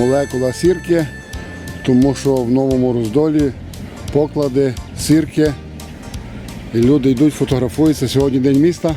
молекула сірки, тому що в новому роздолі поклади, сірки. І люди йдуть, фотографуються. Сьогодні день міста.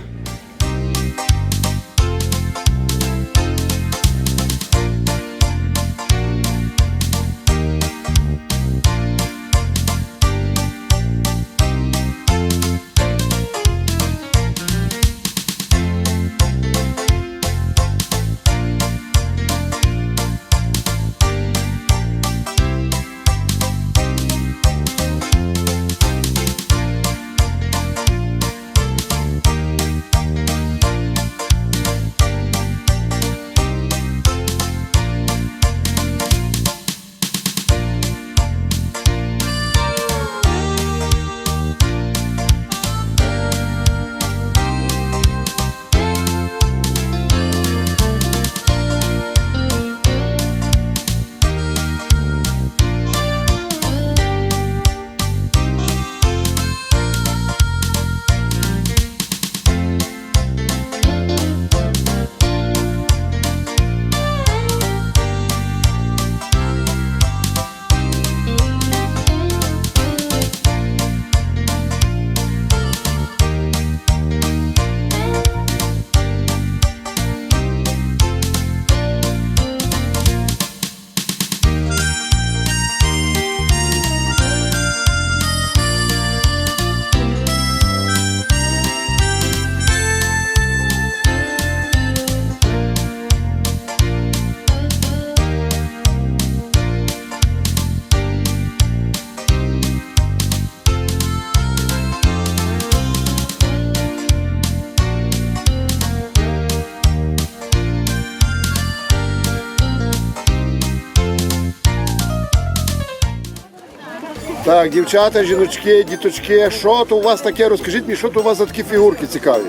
Так, дівчата, жіночки, діточки, що то у вас таке? Розкажіть мені, що то у вас за такі фігурки цікаві?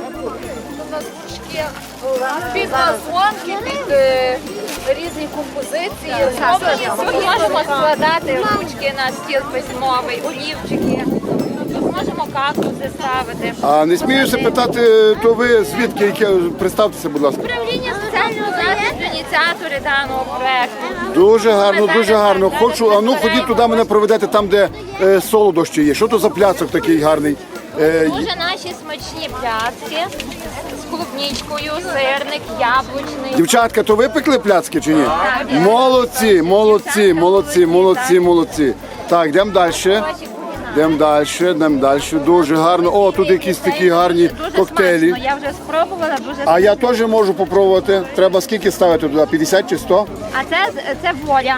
Під назвонки, під е, різні композиції. Ми можемо складати ручки на стіл письмовий, олівчики. Можемо кактуси ставити. А не сміюся питати, то ви звідки, яке представтеся, будь ласка. Управління соціального захисту, ініціатори даного проекту. Дуже гарно, дуже гарно. Хочу, а ну ходіть туди мене проведете там, де е, солодощі є. Що то за пляцок такий гарний? Е, Дуже наші смачні пляцки з клубничкою, сирник, яблучний. Дівчатка, то ви пекли пляцки чи ні? Молодці, молодці, молодці, молодці, молодці. Так, йдемо далі. Йдемо далі, йдемо далі. Дуже гарно. О, тут якісь такі гарні Дуже коктейлі. смачно. Я вже спробувала, дуже А я теж можу попробувати. Треба скільки ставити туди? 50 чи 100? А це, це воля.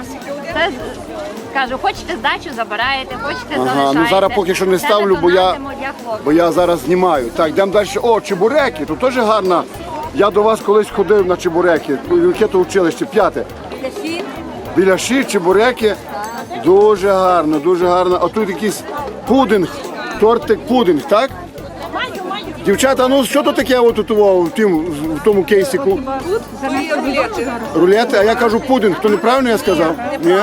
Це кажу, хочете здачу, забираєте, хочете Ага, залишаєте. ну зараз поки що не Це ставлю, бо я- донатимо для хлопців. Бо я зараз знімаю. Так, йдемо далі. О, чебуреки, тут теж гарна. Я до вас колись ходив на чебуреки. Яке то училище? П'яте. Біляші, чебуреки. Дуже гарно, дуже гарно. А тут якийсь пудинг, тортик пудинг, так? Дівчата, ну що то таке от тут о, в, тім, в тому кейсику? Рулети, а я кажу пудинг, то неправильно я сказав? Ні?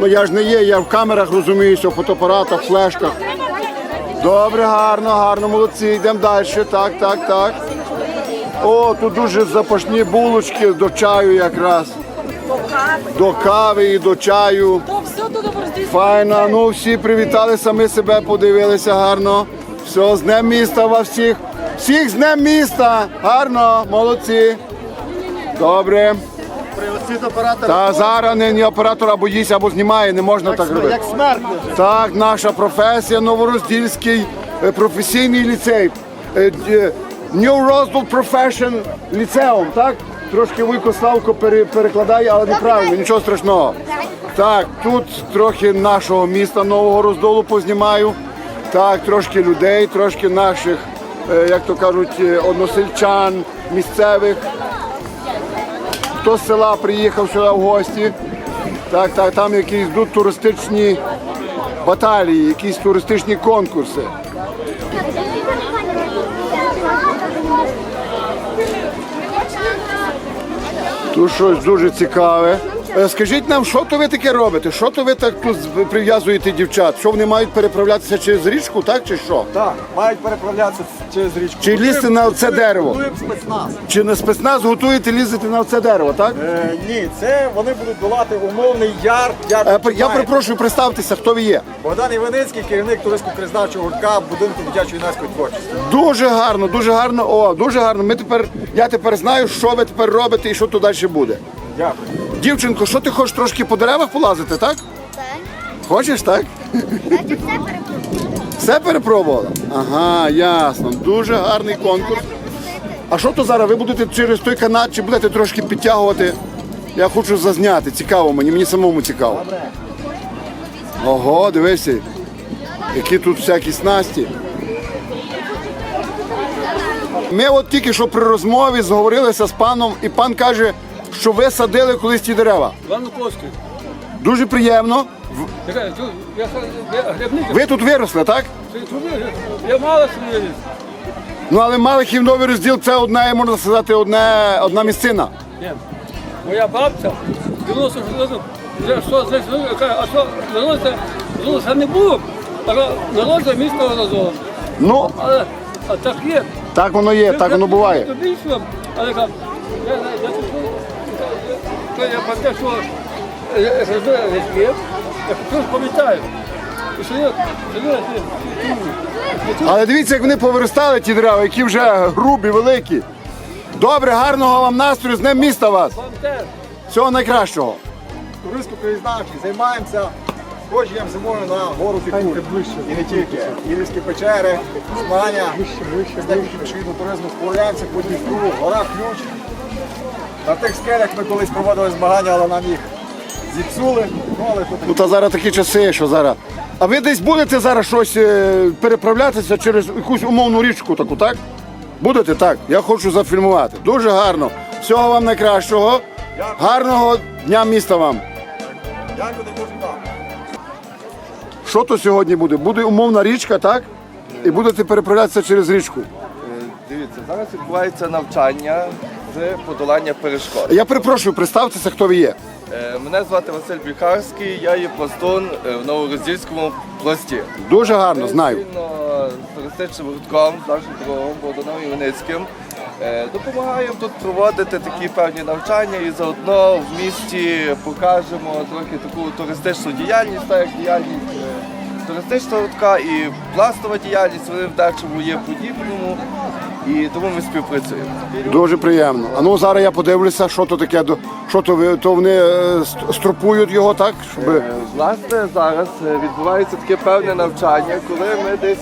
Ну я ж не є, я в камерах розуміюся, в фотоапаратах, флешках. Добре, гарно, гарно, молодці. Йдемо далі. Так, так, так. О, тут дуже запашні булочки до чаю якраз. До кави і до чаю. Файно, ну всі привітали, самі себе подивилися гарно. Все, з Днем міста вас всіх. Всіх з Днем міста. Гарно, молодці. Добре. Оператора. Та зараз нині оператор або їсть, або знімає, не можна так робити. Як смерть. Так, наша професія, Новороздільський е, професійний ліцей. Е, е, New Rozdol Profession ліцеум, так? Трошки Вуйко Славко пере- перекладає, але неправильно, нічого страшного. Так, тут трохи нашого міста Нового Роздолу познімаю. Так, трошки людей, трошки наших, е, як то кажуть, е, односельчан, місцевих. Хто з села приїхав сюди в гості. Так, так, там якісь йдуть туристичні баталії, якісь туристичні конкурси. Тут щось дуже цікаве. Е, Скажіть нам, що то ви таке робите? Що то ви так тут з- прив'язуєте дівчат? Що вони мають переправлятися через річку, так чи що? Так, мають переправлятися через річку. Чи лізти на це дерево? Готуємо спецназ. Чи на спецназ готуєте лізати на це дерево, так? Е, ні, це вони будуть долати умовний яр. яр Е, Я починає. перепрошую, представтеся, хто ви є. Богдан Іваницький, керівник туристсько-кризнавчого гуртка будинку дитячої юнацької творчості. Дуже гарно, дуже гарно. О, дуже гарно. Ми тепер, я тепер знаю, що ви тепер робите і що тут далі буде. Дякую. Дівчинко, що ти хочеш трошки по деревах полазити, так? Так. Хочеш, так? Хочу все перепробувати. Все перепробувала? Ага, ясно. Дуже гарний конкурс. А що то зараз? Ви будете через той канат чи будете трошки підтягувати? Я хочу зазняти. Цікаво мені, мені самому цікаво. Ого, дивися, які тут всякі снасті. Ми от тільки що при розмові зговорилися з паном, і пан каже, що ви садили колись ті дерева. Іван Луковський. Дуже приємно. Чекай, тут я, я грибник. Ви тут виросли, так? Я мало виріс. Ну але Малихів новий розділ це одна, можна сказати, одне, одна місцина. Ні. Моя бабця 90 років, що значить, а що народиться, народиться не було, а народиться місто разом. Ну, Але а так є. так воно є, так воно буває. Але я, я, я, то я про те, що що я, що я, Але дивіться, як вони повиростали ті дерева, які вже грубі, великі. Добре, гарного вам настрою, з Днем міста вас. вам теж. Всього найкращого. Туристсько-краєзнавчий займаємося сходженням зимою на гору Пікур. І не тільки. Ілівські печери, змагання з техніки пішохідного туризму справляємося по Дніпру, гора Ключ. На тих скелях ми колись проводили змагання, але нам їх зіпсули. Ну, але тут Ну та зараз такі часи, що зараз. А ви десь будете зараз щось е, переправлятися через якусь умовну річку таку, так? Будете так? Я хочу зафільмувати. Дуже гарно. Всього вам найкращого. Гарного дня міста вам. дякую, кожен вам. Що то сьогодні буде? Буде умовна річка, так? І будете переправлятися через річку. Дивіться, зараз відбувається навчання з подолання перешкод. Я перепрошую, представтеся, хто ви є. Е, Мене звати Василь Біхарський, я є пластун е, в Новороздільському пласті. Дуже гарно, знаю. Спільно з туристичним гуртком, з нашим другом Богданом Іваницьким. е, Допомагаємо тут проводити такі певні навчання і заодно в місті покажемо трохи таку туристичну діяльність, так як діяльність е, туристичного гуртка і пластова діяльність, вони в дечому є подібному. І тому ми співпрацюємо. Дуже приємно. А ну зараз я подивлюся, що то таке. до- Що то ви то вони е, струпують його, так? Щоб... Е, Власне, зараз е, відбувається таке певне навчання, коли ми десь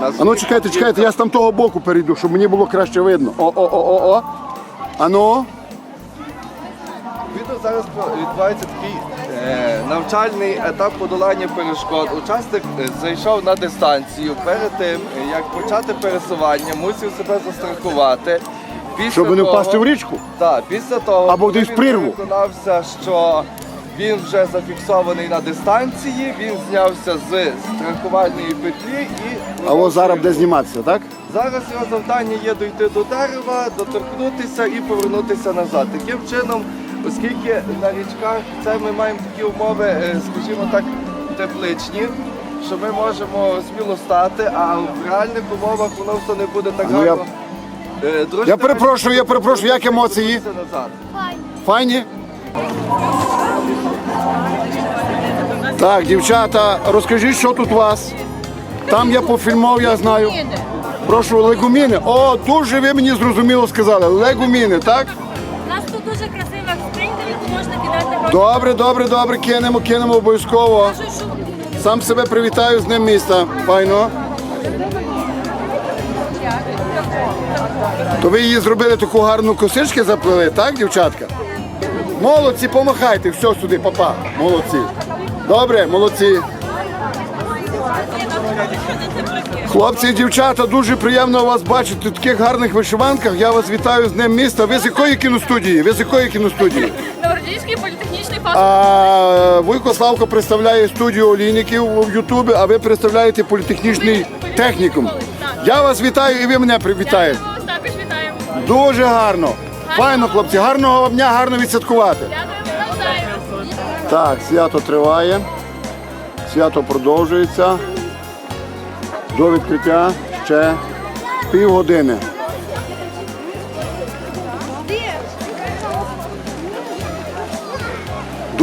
на А ну чекайте, чекайте, я з там того боку перейду, щоб мені було краще видно. О, о, о, о, о. А. Відео зараз відбувається такий е, навчальний етап подолання перешкод. Учасник е, зайшов на дистанцію. Перед тим, як почати пересування, мусив себе застрахувати. Після Щоб не того- впасти в річку? Так, після того, Або коли десь він прірву. переконався, що він вже зафіксований на дистанції, він знявся з страхувальної петлі і А ось зараз буде зніматися, так? Зараз його завдання є дойти до дерева, доторкнутися і повернутися назад. Таким чином, оскільки на річках це ми маємо такі умови, е, скажімо так, тепличні, що ми можемо сміло стати, а в реальних умовах воно все не буде так Ну, я- гарно. Е, Я перепрошую, я перепрошую, як емоції? назад. Файні? Так, дівчата, розкажіть, що тут у вас? Там я пофільмав, я знаю. Прошу, легуміни. О, дуже ви мені зрозуміло сказали. Легуміни, так? Добре, добре, добре, кинемо, кинемо обов'язково. Сам себе привітаю з ним міста. Файно. То ви її зробили таку гарну косички заплели, так, дівчатка? Молодці, помахайте, все сюди, папа. Молодці. Добре, молодці. Хлопці і дівчата, дуже приємно вас бачити в таких гарних вишиванках. Я вас вітаю з Днем міста. Ви з якої кіностудії? Ви з якої кіностудії? Новородійський політехнічний факультет. А Вуйко Славко представляє студію олійників в Ютубі, а ви представляєте політехнічний технікум. Я вас вітаю і ви мене привітаєте. Ми вас також вітаємо. Дуже гарно. Файно, хлопці, гарного вам дня, гарно відсвяткувати. Дякуємо навзаєм. Так, свято триває. Свято продовжується. До відкриття ще півгодини.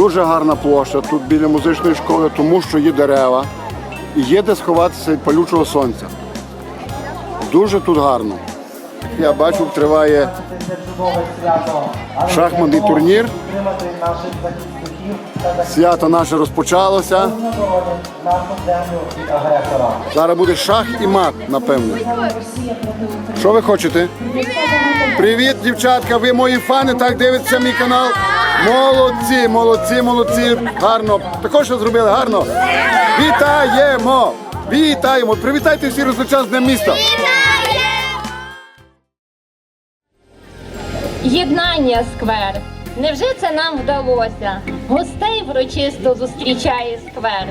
Дуже гарна площа тут біля музичної школи, тому що є дерева і є де сховатися від палючого сонця. Дуже тут гарно. Я бачу, триває шахматний турнір. Свято наше розпочалося. Зараз буде шах і мат, напевно. Що ви хочете? Привіт, дівчатка! Ви мої фани, так дивиться мій канал. Молодці, молодці, молодці. Гарно. Також що зробили, гарно. Вітаємо! Вітаємо! Привітайте всі з Днем міста. Єднання сквер. Невже це нам вдалося? Гостей врочисто зустрічає сквер.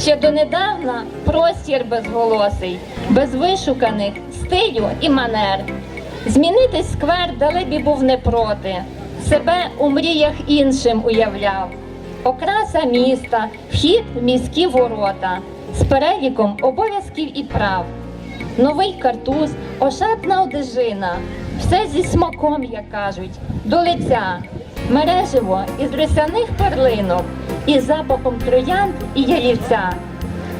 Ще донедавна простір безголосий, без вишуканих стилю і манер. Змінитись сквер далебі був не проти, себе у мріях іншим уявляв. Окраса міста, вхід в міські ворота з переліком обов'язків і прав. Новий картуз, ошатна одежина, все зі смаком, як кажуть, до лиця, мереживо із рисяних перлинок, і запахом троянд і ялівця.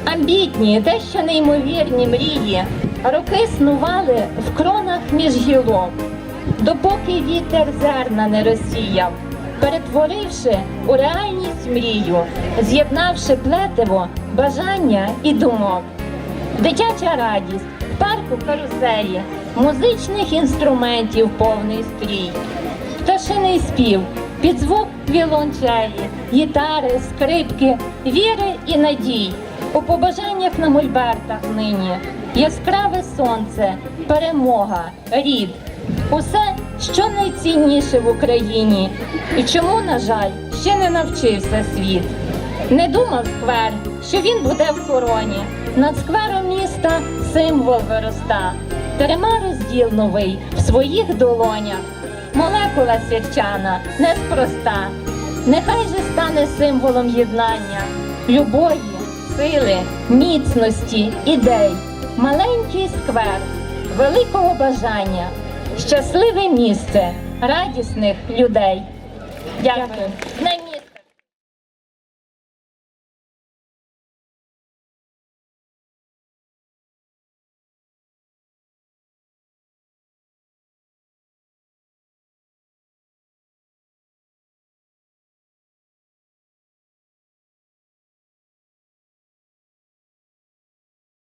Амбітні, дещо неймовірні мрії, роки снували в кронах між гілок, допоки вітер зерна не розсіяв, перетворивши у реальність мрію, з'єднавши плетиво бажання і думок. Дитяча радість, парку каруселі, музичних інструментів повний стрій, пташиний спів, під звук віолончелі, гітари, скрипки, віри і надій. У побажаннях на мольбертах нині яскраве сонце, перемога, рід. Усе, що найцінніше в Україні, і чому, на жаль, ще не навчився світ. Не думав сквер, що він буде в короні. Над сквером міста символ вироста. Терема розділ новий в своїх долонях. Молекула свячана неспроста. Нехай же стане символом єднання, любові, сили, міцності, ідей. Маленький сквер, великого бажання, щасливе місце радісних людей. Дякую.